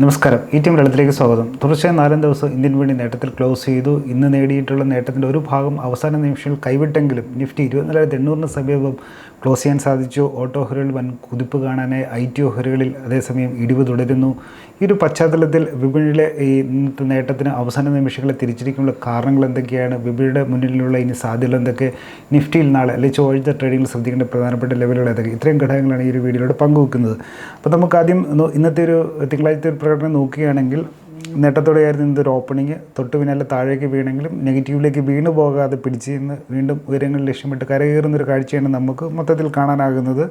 നമസ്കാരം. ഈ ടീം ലളിതത്തിലേക്ക് സ്വാഗതം. തുടർച്ചയായി നാലാം ദിവസം ഇന്ത്യൻ വേണ്ടി നേട്ടത്തിൽ ക്ലോസ് ചെയ്തു. ഇന്ന് നേടിയിട്ടുള്ള നേട്ടത്തിന്റെ ഒരു ഭാഗം അവസാന നിമിഷങ്ങളിൽ കൈവിട്ടെങ്കിലും നിഫ്റ്റി ഇരുപത്തിനാലായിരത്തി എണ്ണൂറിന് സമീപം ക്ലോസ് ചെയ്യാൻ സാധിച്ചു. ഓട്ടോ ഓഹരികളിൽ വൻ കുതിപ്പ് കാണാനായി ഐ ടി ഓഹരികളിൽ അതേസമയം ഇടിവ് തുടരുന്നു. ഈ ഒരു പശ്ചാത്തലത്തിൽ വിപണിയിലെ ഈ ഇന്നത്തെ നേട്ടത്തിന് അവസാന നിമിഷങ്ങളെ തിരിച്ചിരിക്കാനുള്ള കാരണങ്ങൾ എന്തൊക്കെയാണ്? വിപണിയുടെ മുന്നിലുള്ള ഇനി സാധ്യതകൾ എന്തൊക്കെ? നിഫ്റ്റിയിൽ നാളെ അല്ലെങ്കിൽ ചൊവ്വാഴ്ച ട്രേഡിംഗിൽ ശ്രദ്ധിക്കേണ്ട പ്രധാനപ്പെട്ട ലെവലുകൾ ഏതൊക്കെ? ഇത്രയും ഘടകങ്ങളാണ് ഈ ഒരു വീഡിയോയിലൂടെ പങ്കുവെക്കുന്നത്. അപ്പോൾ നമുക്ക് ആദ്യം ഇന്നത്തെ ഒരു തിങ്കളാഴ്ച ഒരു പ്രകടനം നോക്കുകയാണെങ്കിൽ നേട്ടത്തോടെയായിരുന്നു ഇന്നത്തെ ഒരു ഓപ്പണിങ് തൊട്ട് പിന്നാലെ താഴേക്ക് വീണെങ്കിലും നെഗറ്റീവിലേക്ക് വീണു പോകാതെ പിടിച്ച് ഇന്ന് വീണ്ടും ഉയരങ്ങൾ ലക്ഷ്യമിട്ട് കരകയറുന്നൊരു കാഴ്ചയാണ് നമുക്ക് മൊത്തത്തിൽ കാണാനാകുന്നത്.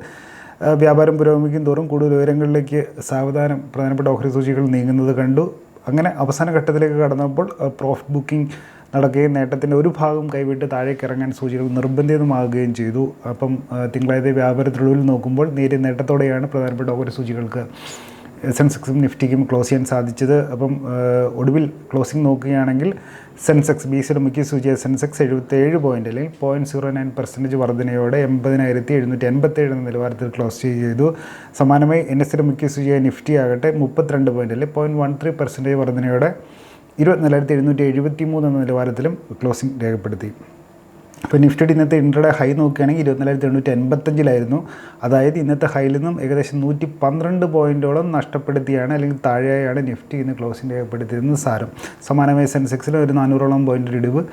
വ്യാപാരം പുരോഗമിക്കും തോറും കൂടുതൽ ഉയരങ്ങളിലേക്ക് സാവധാനം പ്രധാനപ്പെട്ട ഓഹരി സൂചികൾ നീങ്ങുന്നത് കണ്ടു. അങ്ങനെ അവസാന ഘട്ടത്തിലേക്ക് കടന്നപ്പോൾ പ്രോഫിറ്റ് ബുക്കിംഗ് നടക്കുകയും നേട്ടത്തിന്റെ ഒരു ഭാഗം കൈവിട്ട് താഴേക്ക് ഇറങ്ങാൻ സൂചികൾ നിർബന്ധിതമാകുകയും ചെയ്തു. അപ്പം തിങ്കളാഴ്ച വ്യാപാരത്തിനുള്ളിൽ നോക്കുമ്പോൾ നേരിയ നേട്ടത്തോടെയാണ് പ്രധാനപ്പെട്ട ഓഹരി സൂചികൾക്ക് സെൻസെക്സും നിഫ്റ്റിക്കും ക്ലോസ് ചെയ്യാൻ സാധിച്ചത്. അപ്പം ഒടുവിൽ ക്ലോസിംഗ് നോക്കുകയാണെങ്കിൽ സെൻസെക്സ് ബി സിയുടെ മുഖ്യ സൂചിയായ സെൻസെക്സ് എഴുപത്തേഴ് പോയിന്റ് അല്ലെങ്കിൽ പോയിന്റ് സീറോ നയൻ പെർസെന്റേജ് വർധനയോടെ എൺപതിനായിരത്തി എഴുന്നൂറ്റി എൺപത്തേഴ് എന്ന നിലവാരത്തിൽ ക്ലോസ് ചെയ്തു. സമാനമായി എൻ എസ് സിയുടെ മുഖ്യ സൂചിയായ നിഫ്റ്റി ആകട്ടെ മുപ്പത്തിരണ്ട് പോയിന്റ് അല്ലെങ്കിൽ പോയിന്റ് വൺ ത്രീ പെർസെന്റേജ് വർധനയോടെ ഇരുപത്തിനാലായിരത്തി എഴുന്നൂറ്റി എഴുപത്തി മൂന്ന് എന്ന നിലവാരത്തിലും ക്ലോസിംഗ് രേഖപ്പെടുത്തി. ഇപ്പോൾ നിഫ്റ്റിയുടെ ഇന്നത്തെ ഇൻട്രഡേ ഹൈ നോക്കുകയാണെങ്കിൽ ഇരുപത്തിനാലായിരത്തി എണ്ണൂറ്റി എൺപത്തഞ്ചിലായിരുന്നു അതായത് ഇന്നത്തെ ഹൈയിൽ നിന്നും ഏകദേശം നൂറ്റി പന്ത്രണ്ട് പോയിന്റോളം നഷ്ടപ്പെടുത്തിയാണ് അല്ലെങ്കിൽ താഴെയാണ് നിഫ്റ്റി ഇന്ന് ക്ലോസിംഗ് രേഖപ്പെടുത്തിയിരുന്നത് സാരം. സമാനമായ സെൻസെക്സിൽ ഒരു നാനൂറോളം പോയിന്റ് ഇടിവ്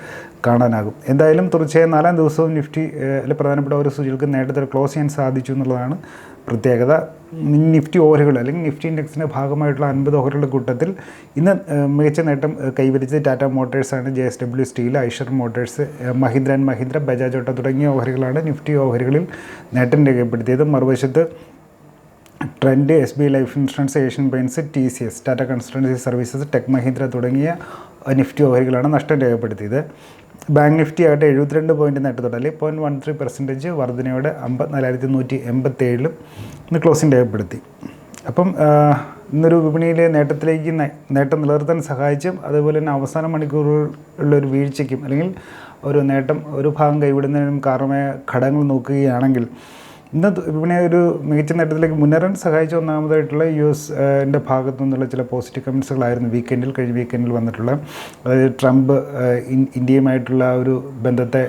കാണാനാകും. എന്തായാലും തുടർച്ചയായ നാലാം ദിവസവും നിഫ്റ്റി പ്രധാനപ്പെട്ട ഓരോ സൂചികൾക്ക് നേട്ടത്തിൽ ക്ലോസ് ചെയ്യാൻ സാധിച്ചു എന്നുള്ളതാണ് പ്രത്യേകത. നിഫ്റ്റി ഓഹരികൾ അല്ലെങ്കിൽ നിഫ്റ്റി ഇൻഡെക്സിന്റെ ഭാഗമായിട്ടുള്ള അൻപത് ഓഹരികളുടെ കൂട്ടത്തിൽ ഇന്ന് മികച്ച നേട്ടം കൈവരിച്ചത് Tata മോട്ടേഴ്സാണ് J S W steel Eicher motors Mahindra and Mahindra Bajaj auto തുടങ്ങിയ ഓഹരികളാണ് നിഫ്റ്റി ഓഹരികളിൽ നേട്ടം രേഖപ്പെടുത്തിയത്. മറുവശത്ത് Trent S B life insurance Asian paints T C S Tata consultancy services tech Mahindra തുടങ്ങിയ നിഫ്റ്റി ഓഹരികളാണ് നഷ്ടം രേഖപ്പെടുത്തിയത്. ബാങ്ക് നിഫ്റ്റി ആകട്ടെ എഴുപത്തിരണ്ട് പോയിന്റ് നേട്ടത്തോടെ അല്ലെങ്കിൽ പോയിന്റ് വൺ ത്രീ പെർസെന്റേജ് വർധനയോടെ അമ്പത്തിനാലായിരത്തി നൂറ്റി എൺപത്തേഴിലും ഇന്ന് ക്ലോസിംഗ് രേഖപ്പെടുത്തി അപ്പം ഇന്നൊരു വിപണിയിലെ നേട്ടത്തിലേക്ക് നേട്ടം നിലനിർത്താൻ സഹായിച്ചും അതുപോലെ തന്നെ അവസാന മണിക്കൂറുകളിലുള്ള ഒരു വീഴ്ചയ്ക്കും അല്ലെങ്കിൽ ഒരു നേട്ടം ഒരു ഭാഗം കൈവിടുന്നതിനും കാരണമായ ഘടകങ്ങൾ നോക്കുകയാണെങ്കിൽ ഇന്ന് വിപണിയെ ഒരു മികച്ച നേട്ടത്തിലേക്ക് മുന്നേറാൻ സഹായിച്ച ഒന്നാമതായിട്ടുള്ള യു എസ് എന്റെ ഭാഗത്തു നിന്നുള്ള ചില പോസിറ്റീവ് കമൻസുകളായിരുന്നു വീക്കെൻഡിൽ കഴിഞ്ഞ വീക്കെൻഡിൽ വന്നിട്ടുള്ള. അതായത് ട്രംപ് ഇന്ത്യയുമായിട്ടുള്ള ഒരു ബന്ധത്തെ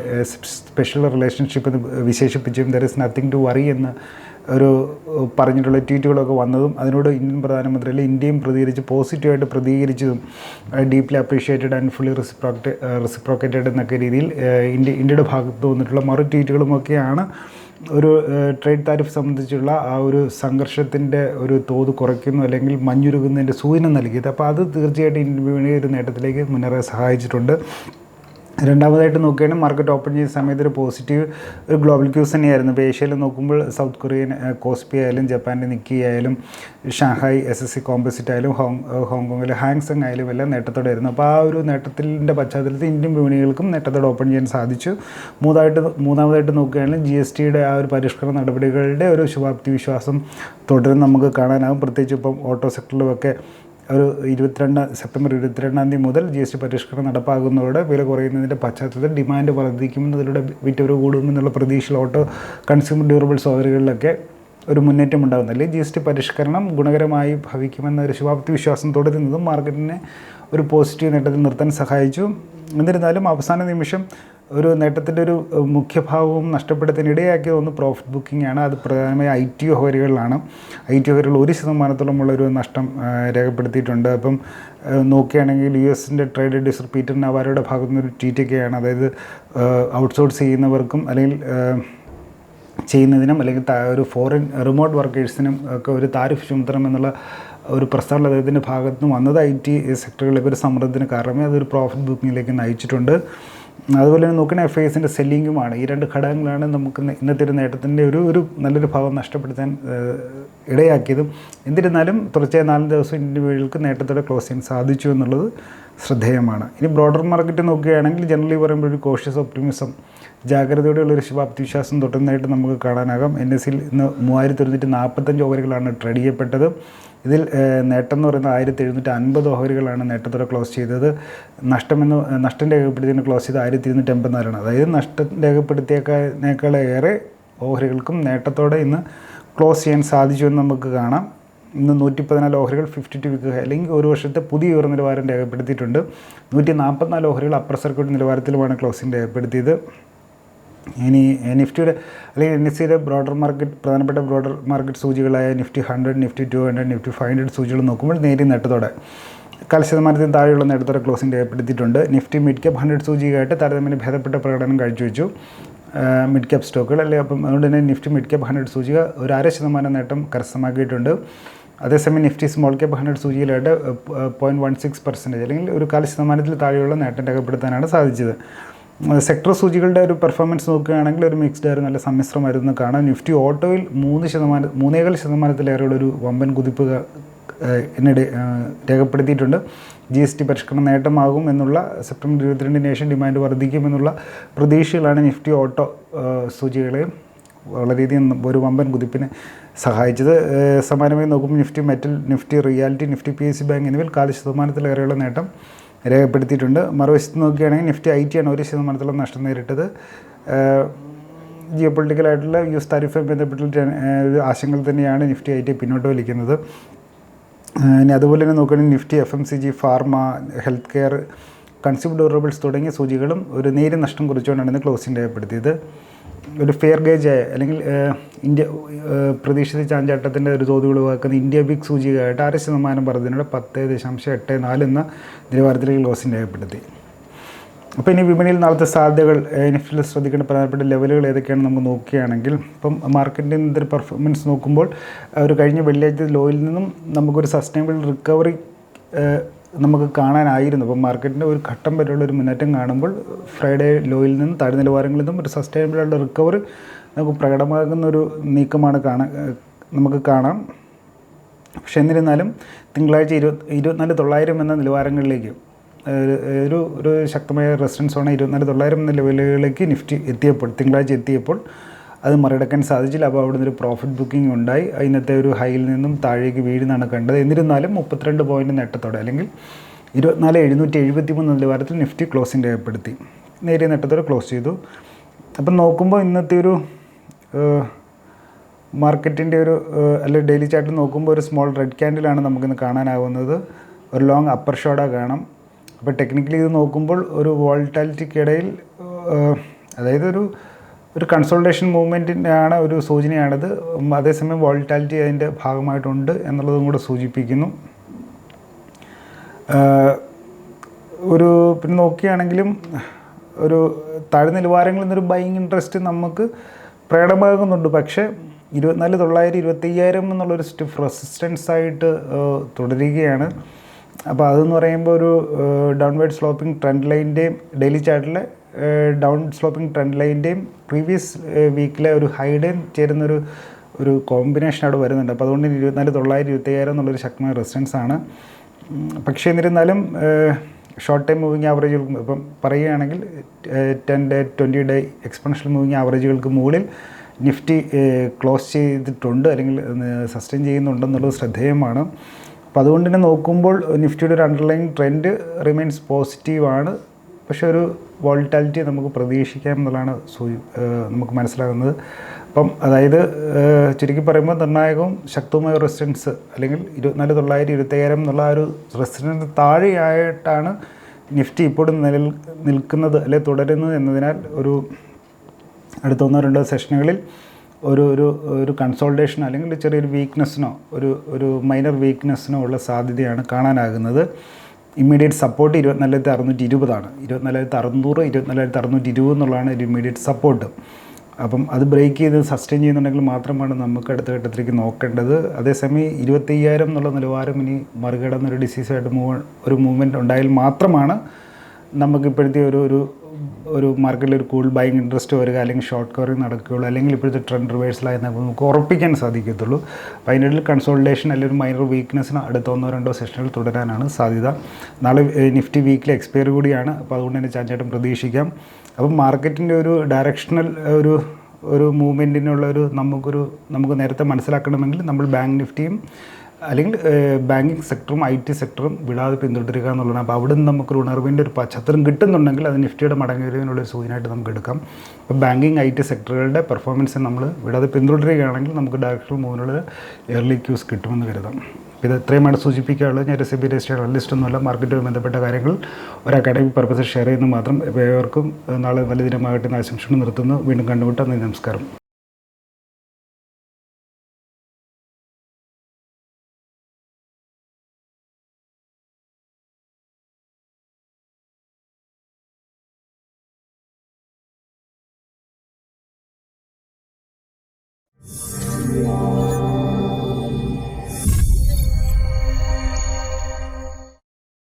സ്പെഷ്യൽ റിലേഷൻഷിപ്പ് എന്ന് വിശേഷിപ്പിച്ചും there is nothing to worry എന്ന് ഒരു പറഞ്ഞിട്ടുള്ള ട്വീറ്റുകളൊക്കെ വന്നതും അതിനോട് ഇന്ത്യൻ പ്രധാനമന്ത്രി അല്ലെങ്കിൽ ഇന്ത്യയും പ്രതികരിച്ച് പോസിറ്റീവായിട്ട് പ്രതികരിച്ചതും deeply appreciated and fully reciprocate reciprocated എന്നൊക്കെ രീതിയിൽ ഇന്ത്യ ഇന്ത്യയുടെ ഭാഗത്ത് വന്നിട്ടുള്ള മറു ട്വീറ്റുകളുമൊക്കെയാണ് ഒരു ട്രേഡ് താരിഫ് സംബന്ധിച്ചുള്ള ആ ഒരു സംഘർഷത്തിന്റെ ഒരു തോത് കുറയ്ക്കുന്നു അല്ലെങ്കിൽ മഞ്ഞുരുകുന്നതിന്റെ സൂചന നൽകിയത്. അപ്പോൾ അത് തീർച്ചയായിട്ടും ഇന്ത്യയുടെ നേട്ടത്തിലേക്ക് മുന്നേറാൻ സഹായിച്ചിട്ടുണ്ട്. രണ്ടാമതായിട്ട് നോക്കുകയാണെങ്കിൽ മാർക്കറ്റ് ഓപ്പൺ ചെയ്ത സമയത്ത് ഒരു പോസിറ്റീവ് ഒരു ഗ്ലോബൽ ക്യൂസ് തന്നെയായിരുന്നു. ഇപ്പോൾ ഏഷ്യയിൽ നോക്കുമ്പോൾ സൗത്ത് കൊറിയൻ കോസ്പി ആയാലും ജപ്പാന്റെ നിക്കി ആയാലും Shanghai S S C composite ആയാലും ഹോങ് ഹോങ്കോങ്ങിൽ ഹാങ്സങ് ആയാലും എല്ലാം നേട്ടത്തോടെ ആയിരുന്നു അപ്പോൾ ആ ഒരു നേട്ടത്തിന്റെ പശ്ചാത്തലത്തിൽ ഇന്ത്യൻ വിപണികൾക്കും നേട്ടത്തോടെ ഓപ്പൺ ചെയ്യാൻ സാധിച്ചു. മൂന്നായിട്ട് മൂന്നാമതായിട്ട് നോക്കുകയാണെങ്കിൽ ജി എസ് ടിയുടെ ആ ഒരു പരിഷ്കരണ നടപടികളുടെ ഒരു ശുഭാപ്തി വിശ്വാസം തുടരും നമുക്ക് കാണാനാകും. പ്രത്യേകിച്ച് ഇപ്പം ഓട്ടോ സെക്ടറിലുമൊക്കെ ഒരു ഇരുപത്തിരണ്ട് സെപ്റ്റംബർ ഇരുപത്തിരണ്ടാം തീയതി മുതൽ ജി എസ് ടി പരിഷ്കരണം നടപ്പാകുന്നതോടെ വില കുറയുന്നതിന്റെ പശ്ചാത്തലത്തിൽ ഡിമാൻഡ് വർദ്ധിക്കുമെന്നതിലൂടെ വിറ്റവർ കൂടുമെന്നുള്ള പ്രതീക്ഷയിൽ ഓട്ടോ കൺസ്യൂമർ ഡ്യൂറബിൾസ് ഓഹരികളിലൊക്കെ ഒരു മുന്നേറ്റം ഉണ്ടാകുന്നില്ല ജി എസ് ടി പരിഷ്കരണം ഗുണകരമായി ഭവിക്കുമെന്ന ഒരു ശുഭാപ്തി വിശ്വാസം തുടരുന്നതും മാർക്കറ്റിനെ ഒരു പോസിറ്റീവ് നേട്ടത്തിൽ നിർത്താൻ സഹായിച്ചു. എന്നിരുന്നാലും അവസാന നിമിഷം ഒരു നേട്ടത്തിന്റെ ഒരു മുഖ്യഭാവവും നഷ്ടപ്പെടുത്തിന് ഇടയാക്കിയത് ഒന്ന് പ്രോഫിറ്റ് ബുക്കിംഗ് ആണ്. അത് പ്രധാനമായി ഐ ടി ഓഹരികളിലാണ് ഐ ടി ഓഹരികൾ ഒരു ശതമാനത്തോളം ഒരു നഷ്ടം രേഖപ്പെടുത്തിയിട്ടുണ്ട്. അപ്പം നോക്കുകയാണെങ്കിൽ യു എസിന്റെ ട്രേഡ് ഡിസർ പീറ്റർ നവാരയുടെ ഭാഗത്തു നിന്നൊരു ട്വീറ്റൊക്കെയാണ്. അതായത് ഔട്ട്സോഴ്സ് ചെയ്യുന്നവർക്കും അല്ലെങ്കിൽ ചെയ്യുന്നതിനും അല്ലെങ്കിൽ ഒരു ഫോറിൻ റിമോട്ട് വർക്കേഴ്സിനും ഒക്കെ ഒരു താരിഫ് ചുമത്തണം എന്നുള്ള ഒരു പ്രസ്താവന അദ്ദേഹത്തിന്റെ ഭാഗത്ത് നിന്ന് വന്നത് ഐ ടി സെക്ടറുകളിലേക്ക് ഒരു സമ്മർദ്ദത്തിന് കാരണമേ അതൊരു പ്രോഫിറ്റ് ബുക്കിങ്ങിലേക്ക് നയിച്ചിട്ടുണ്ട്. അതുപോലെ തന്നെ നോക്കുന്ന എഫ് ഐസിന്റെ സെല്ലിങ്ങുമാണ് ഈ രണ്ട് ഘടകങ്ങളാണ് നമുക്ക് ഇന്നത്തെ ഒരു നേട്ടത്തിന്റെ ഒരു ഒരു നല്ലൊരു ഭാവം നഷ്ടപ്പെടുത്താൻ ഇടയാക്കിയതും എന്നിരുന്നാലും തുടർച്ചയായ നാല് ദിവസം ഇന്ത്യൻ വീടുകൾക്ക് നേട്ടത്തോടെ ക്ലോസ് ചെയ്യാൻ സാധിച്ചു എന്നുള്ളത് ശ്രദ്ധേയമാണ്. ഇനി ബ്രോഡർ മാർക്കറ്റ് നോക്കുകയാണെങ്കിൽ ജനറലി പറയുമ്പോൾ ഒരു കോഷ്യസ് ഒപ്റ്റിമിസം ജാഗ്രതയോടെയുള്ള ഒരു ശുഭാപ്തി വിശ്വാസം തൊട്ടുന്നതായിട്ട് നമുക്ക് കാണാനാകാം. എൻ എസ് സിയിൽ ഇന്ന് മൂവായിരത്തി ഒരുന്നൂറ്റി നാൽപ്പത്തഞ്ച് ഓവറുകളാണ് ട്രേഡ് ചെയ്യപ്പെട്ടത്. ഇതിൽ നേട്ടം എന്ന് പറയുന്നത് ആയിരത്തി എഴുന്നൂറ്റി അൻപത് ഓഹരികളാണ് നേട്ടത്തോടെ ക്ലോസ് ചെയ്തത്. നഷ്ടമെന്ന് നഷ്ടം രേഖപ്പെടുത്തിയതിന് ക്ലോസ് ചെയ്ത് ആയിരത്തി ഇരുന്നൂറ്റി എൺപത്തിനാലാണ് അതായത് നഷ്ടം രേഖപ്പെടുത്തിയേക്കാളേറെ ഓഹരികൾക്കും നേട്ടത്തോടെ ഇന്ന് ക്ലോസ് ചെയ്യാൻ സാധിച്ചു എന്ന് നമുക്ക് കാണാം. ഇന്ന് നൂറ്റി പതിനാല് ഓഹരികൾ ഫിഫ്റ്റി ടു വീക്ക് അല്ലെങ്കിൽ ഒരു വർഷത്തെ പുതിയ ഉയർന്ന നിലവാരം രേഖപ്പെടുത്തിയിട്ടുണ്ട്. നൂറ്റി നാൽപ്പത്തിനാല് ഓഹരികൾ അപ്പർ സർക്യൂട്ട് നിലവാരത്തിലുമാണ് ക്ലോസിംഗ് രേഖപ്പെടുത്തിയത്. ഇനി നിഫ്റ്റിയുടെ അല്ലെങ്കിൽ എൻ എസ് സിയുടെ ബ്രോഡർ മാർക്കറ്റ് പ്രധാനപ്പെട്ട broader market സൂചികളായ Nifty hundred Nifty two hundred Nifty five hundred സൂചികൾ നോക്കുമ്പോൾ നേരിയ നേട്ടത്തോടെ കാൽ ശതമാനത്തിന് താഴെയുള്ള നേട്ടത്തോടെ ക്ലോസിംഗ് രേഖപ്പെടുത്തിയിട്ടുണ്ട്. നിഫ്റ്റി മിഡ് ക്യാപ് ഹൺഡ്രഡ് സൂചികയായിട്ട് താരതമ്യം ഭേദപ്പെട്ട പ്രകടനം കാഴ്ചവെച്ചു. മിഡ് ക്യാപ് സ്റ്റോക്കുകൾ അല്ലെങ്കിൽ അപ്പം അതുകൊണ്ട് തന്നെ നിഫ്റ്റി മിഡ് ക്യാപ് ഹൺഡ്രഡ് സൂചിക ഒരു അര ശതമാനം നേട്ടം കരസ്ഥമാക്കിയിട്ടുണ്ട്. അതേസമയം നിഫ്റ്റി സ്മോൾ ക്യാപ് ഹൺഡ്രഡ് സൂചിയിലായിട്ട് പോയിന്റ് വൺ സിക്സ് പെർസെന്റേജ് അല്ലെങ്കിൽ ഒരു കാൽ ശതമാനത്തിൽ താഴെയുള്ള നേട്ടം രേഖപ്പെടുത്താനാണ് സാധിച്ചത്. സെക്ടർ സൂചികളുടെ ഒരു പെർഫോമൻസ് നോക്കുകയാണെങ്കിൽ ഒരു മിക്സ്ഡ് ആയിരുന്നു നല്ല സമ്മിശ്രമായിരുന്നു കാണാം നിഫ്റ്റി ഓട്ടോയിൽ മൂന്ന് ശതമാനം മൂന്നേകാൽ ശതമാനത്തിലേറെയുള്ള ഒരു വമ്പൻ കുതിപ്പ് എന്നിടെ രേഖപ്പെടുത്തിയിട്ടുണ്ട്. ജി എസ് ടി പരിഷ്കരണം നേട്ടമാകും എന്നുള്ള സെപ്റ്റംബർ ഇരുപത്തിരണ്ടിന് ശേഷം ഡിമാൻഡ് വർദ്ധിക്കുമെന്നുള്ള പ്രതീക്ഷകളാണ് നിഫ്റ്റി ഓട്ടോ സൂചികളെയും സൂചികളെ വളരെയധികം ഒരു വമ്പൻ കുതിപ്പിനെ സഹായിച്ചത്. സമാനമായി നോക്കുമ്പോൾ Nifty metal Nifty reality Nifty P S C bank എന്നിവയിൽ കാൽ ശതമാനത്തിലേറെയുള്ള നേട്ടം രേഖപ്പെടുത്തിയിട്ടുണ്ട്. മറുവശത്ത് നോക്കുകയാണെങ്കിൽ നിഫ്റ്റി ഐ ടി ആണ് ഒരു ശതമാനത്തോളം നഷ്ടം നേരിട്ടത്. ജിയോ പൊളിറ്റിക്കലായിട്ടുള്ള യു എസ് താരിഫുമായി ബന്ധപ്പെട്ടുള്ള ആശങ്കകൾ തന്നെയാണ് നിഫ്റ്റി ഐ ടി പിന്നോട്ട് വലിക്കുന്നത്. ഇനി അതുപോലെ തന്നെ നോക്കുകയാണെങ്കിൽ Nifty F M C G pharma health care consumer durables തുടങ്ങിയ സൂചികളും ഒരു നേരിയ നഷ്ടം കുറിച്ചുകൊണ്ടാണ് ഇന്ന് ക്ലോസിംഗ് രേഖപ്പെടുത്തിയത്. ഒരു ഫെയർ ഗേജ് അല്ലെങ്കിൽ ഇന്ത്യ പ്രതീക്ഷിത ചാഞ്ചാട്ടത്തിന്റെ ഒരു തോത് ഒഴിവാക്കുന്ന ഇന്ത്യ ബിഗ് സൂചികയായിട്ട് അര ശതമാനം വർധനയുടെ പത്ത് ദശാംശം എട്ട് നാല് എന്ന നിലവാരത്തിലേക്ക് ക്ലോസിംഗ് രേഖപ്പെടുത്തി. അപ്പോൾ ഇനി വിപണിയിൽ നാളത്തെ സാധ്യതകൾ നിഫ്റ്റിൽ ശ്രദ്ധിക്കേണ്ട പ്രധാനപ്പെട്ട ലെവലുകൾ ഏതൊക്കെയാണ് നമുക്ക് നോക്കുകയാണെങ്കിൽ ഇപ്പം മാർക്കറ്റിന്റെ ഇന്നത്തെ പെർഫോമൻസ് നോക്കുമ്പോൾ ഒരു കഴിഞ്ഞ വെള്ളിയാഴ്ച ലോയിൽ നിന്നും നമുക്കൊരു സസ്റ്റൈനബിൾ റിക്കവറി നമുക്ക് കാണാനായിരുന്നു. അപ്പോൾ മാർക്കറ്റിന്റെ ഒരു ഘട്ടം വരെയുള്ള ഒരു മുന്നേറ്റം കാണുമ്പോൾ ഫ്രൈഡേ ലോയിൽ നിന്ന് താഴെ നിലവാരങ്ങളിൽ നിന്നും ഒരു സസ്റ്റൈനബിൾ ആയിട്ടുള്ള റിക്കവറി നമുക്ക് പ്രകടമാകുന്ന ഒരു നീക്കമാണ് കാണാൻ നമുക്ക് കാണാം. പക്ഷെ എന്നിരുന്നാലും തിങ്കളാഴ്ച ഇരുപത് ഇരുപത്തിനാല് തൊള്ളായിരം എന്ന നിലവാരങ്ങളിലേക്ക് ഒരു ഒരു ഒരു ശക്തമായ റെസിസ്റ്റൻസ് ആണ് ഇരുപത്തിനാല് തൊള്ളായിരം എന്ന ലെവലുകളിലേക്ക് നിഫ്റ്റി എത്തിയപ്പോൾ തിങ്കളാഴ്ച എത്തിയപ്പോൾ അത് മറികടക്കാൻ സാധിച്ചില്ല. അപ്പോൾ അവിടെ നിന്നൊരു പ്രോഫിറ്റ് ബുക്കിംഗ് ഉണ്ടായി. ഇന്നത്തെ ഒരു ഹൈയിൽ നിന്നും താഴേക്ക് വീഴുന്നതാണ് കണ്ടത്. എന്നിരുന്നാലും മുപ്പത്തിരണ്ട് പോയിന്റ് നേട്ടത്തോടെ അല്ലെങ്കിൽ ഇരുപത്തിനാല് എഴുന്നൂറ്റി എഴുപത്തി മൂന്ന് നിലവാരത്തിൽ നിഫ്റ്റി ക്ലോസിംഗ് രേഖപ്പെടുത്തി. നേരിയ നേട്ടത്തോടെ ക്ലോസ് ചെയ്തു. അപ്പം നോക്കുമ്പോൾ ഇന്നത്തെ ഒരു മാർക്കറ്റിന്റെ ഒരു അല്ലെ ഡെയിലി ചാർട്ട് നോക്കുമ്പോൾ ഒരു സ്മോൾ റെഡ് ക്യാൻഡിലാണ് നമുക്കിന്ന് കാണാനാവുന്നത്. ഒരു ലോങ് അപ്പർ ഷോഡാ കാണാം. അപ്പോൾ ടെക്നിക്കലി ഇത് നോക്കുമ്പോൾ ഒരു വോൾട്ടാലിറ്റിക്കിടയിൽ അതായത് ഒരു ഒരു കൺസോൾട്ടേഷൻ മൂവ്മെന്റിന്റെ ആണ് ഒരു സൂചനയാണിത്. അതേസമയം വോൾട്ടാലിറ്റി അതിന്റെ ഭാഗമായിട്ടുണ്ട് എന്നുള്ളതും കൂടെ സൂചിപ്പിക്കുന്നു. ഒരു പിന്നെ നോക്കുകയാണെങ്കിലും ഒരു താഴെ നിലവാരങ്ങളിൽ നിന്നൊരു ബൈങ് ഇൻട്രസ്റ്റ് നമുക്ക് പ്രകടമാകുന്നുണ്ട്. പക്ഷേ ഇരുപത്തിനാല് തൊള്ളായിരം ഇരുപത്തയ്യായിരം എന്നുള്ളൊരു സ്റ്റിഫ് റെസിസ്റ്റൻസ് ആയിട്ട് തുടരുകയാണ്. അപ്പോൾ അതെന്ന് പറയുമ്പോൾ ഒരു ഡൗൺവേർഡ് സ്ലോപ്പിംഗ് ട്രെൻഡ് ലൈന്റെയും ഡെയിലി ചാർട്ടിലെ ഡൗൺ സ്ലോപ്പിംഗ് ട്രെൻഡ് ലൈന്റെയും പ്രീവിയസ് വീക്കിലെ ഒരു ഹൈഡേയും ചേരുന്നൊരു ഒരു കോമ്പിനേഷൻ അവിടെ വരുന്നുണ്ട്. അപ്പോൾ അതുകൊണ്ട് ഇരുപത്തിനാല് തൊള്ളായിരം ഇരുപത്തയ്യായിരം എന്നുള്ളൊരു ശക്തമായ റെസിസ്റ്റൻസ് ആണ്. പക്ഷേ എന്നിരുന്നാലും ഷോർട്ട് ടൈം മൂവിങ് ആവറേജുകൾക്ക് ഇപ്പം പറയുകയാണെങ്കിൽ ten day twenty day exponential moving ആവറേജുകൾക്ക് മുകളിൽ നിഫ്റ്റി ക്ലോസ് ചെയ്തിട്ടുണ്ട് അല്ലെങ്കിൽ സസ്റ്റെയിൻ ചെയ്യുന്നുണ്ടെന്നുള്ളത് ശ്രദ്ധേയമാണ്. അപ്പോൾ അതുകൊണ്ട് തന്നെ നോക്കുമ്പോൾ നിഫ്റ്റിയുടെ ഒരു അണ്ടർലൈൻ ട്രെൻഡ് റിമെയിൻസ് പോസിറ്റീവാണ് പക്ഷേ ഒരു വോൾട്ടാലിറ്റി നമുക്ക് പ്രതീക്ഷിക്കാം എന്നുള്ളതാണ് സൂചി നമുക്ക് മനസ്സിലാകുന്നത്. അപ്പം അതായത് ചുരുക്കി പറയുമ്പോൾ നിർണായകവും ശക്തവുമായ റെസിഡൻസ് അല്ലെങ്കിൽ ഇരുപത്തിനാല് തൊള്ളായിരം ഇരുപത്തയ്യായിരം എന്നുള്ള ഒരു റെസിഡൻസ് താഴെയായിട്ടാണ് നിഫ്റ്റി ഇപ്പോഴും നിലനിൽ നിൽക്കുന്നത് അല്ലെ തുടരുന്നത് എന്നതിനാൽ ഒരു അടുത്ത ഒന്നോ രണ്ടോ സെഷനുകളിൽ ഒരു ഒരു ഒരു കൺസോൾട്ടേഷൻ അല്ലെങ്കിൽ ചെറിയൊരു വീക്ക്നെസ്സിനോ ഒരു ഒരു മൈനർ വീക്ക്നെസ്സിനോ ഉള്ള സാധ്യതയാണ് കാണാനാകുന്നത്. ഇമ്മീഡിയറ്റ് സപ്പോർട്ട് ഇരുപത്തിനാലായിരത്തി അറുന്നൂറ്റി ഇരുപതാണ്. ഇരുപത്തിനാലായിരത്തി അറുന്നൂറ് ഇരുപത്തിനാലായിരത്തി അറുന്നൂറ്റി ഇരുപത് എന്നുള്ളതാണ് ഒരു ഇമ്മീഡിയറ്റ് സപ്പോർട്ട്. അപ്പം അത് ബ്രേക്ക് ചെയ്ത് സസ്റ്റെയിൻ ചെയ്യുന്നുണ്ടെങ്കിൽ മാത്രമാണ് നമുക്ക് അടുത്ത ഘട്ടത്തിലേക്ക് നോക്കേണ്ടത്. അതേസമയം ഇരുപത്തയ്യായിരം എന്നുള്ള നിലവാരം ഇനി മറികടന്നൊരു ഡിസീസായിട്ട് മൂവ് ഒരു മൂവ്മെന്റ് ഉണ്ടായാൽ മാത്രമാണ് നമുക്ക് ഇപ്പോഴത്തെ ഒരു ഒരു ഒരു മാർക്കറ്റിൽ ഒരു കൂൾ ബൈങ് ഇൻട്രസ്റ്റ് വരിക അല്ലെങ്കിൽ ഷോർട്ട് കവറിങ് നടക്കുകയുള്ളൂ. അല്ലെങ്കിൽ ഇപ്പോഴത്തെ ട്രെൻഡ് റിവേഴ്സലായി നമുക്ക് ഉറപ്പിക്കാൻ സാധിക്കത്തുള്ളൂ. അപ്പോൾ അതിന്റെ ഇടയിൽ കൺസോൾട്ടേഷൻ അല്ലെങ്കിൽ ഒരു മൈനർ വീക്ക്നെസ്സിന് അടുത്ത ഒന്നോ രണ്ടോ സെഷനുകൾ തുടരാനാണ് സാധ്യത. നാളെ നിഫ്റ്റി വീക്കിലെ എക്സ്പയറി കൂടിയാണ്. അപ്പോൾ അതുകൊണ്ട് തന്നെ ചാഞ്ചാട്ടം പ്രതീക്ഷിക്കാം. അപ്പം മാർക്കറ്റിന്റെ ഒരു ഡയറക്ഷണൽ ഒരു ഒരു മൂവ്മെന്റിനുള്ള ഒരു നമുക്കൊരു നമുക്ക് നേരത്തെ മനസ്സിലാക്കണമെങ്കിൽ നമ്മൾ ബാങ്ക് നിഫ്റ്റിയും അല്ലെങ്കിൽ ബാങ്കിങ് സെക്ടറും ഐ ടി സെക്ടറും വിടാതെ പിന്തുടരുക എന്നുള്ളതാണ്. അപ്പോൾ അവിടെ നിന്ന് നമുക്കൊരു ഉണർവിന്റെ ഒരു പശ്ചാത്തലം കിട്ടുന്നുണ്ടെങ്കിൽ അത് നിഫ്റ്റിയുടെ മടങ്ങുന്നതിനുള്ള ഒരു സൂചനയായിട്ട് നമുക്ക് എടുക്കാം. അപ്പോൾ ബാങ്കിങ് ഐ ടി സെക്ടറുകളുടെ പെർഫോമൻസ് നമ്മൾ വിടാതെ പിന്തുടരുകയാണെങ്കിൽ നമുക്ക് ഡയറക്ഷൻ മൂന്നുള്ള എയർലി ക്യൂസ് കിട്ടുമെന്ന് കരുതാം. ഇത് എത്രയുമാണ് സൂചിപ്പിക്കാനുള്ളത്. ഞാൻ റെസിപ്പി രജിസ്റ്റർ ലിസ്റ്റൊന്നുമല്ല മാർക്കറ്റുമായി ബന്ധപ്പെട്ട കാര്യങ്ങൾ ഒരു അക്കാഡമിക് പർപ്പസിൽ ഷെയർ ചെയ്യുന്നു മാത്രം. ഏവർക്കും നാളെ നല്ല ദിനമാകട്ടെ ആശംസിച്ചു നിർത്തുന്നു. വീണ്ടും കണ്ടുമുട്ടാം. നമസ്കാരം. Yeah.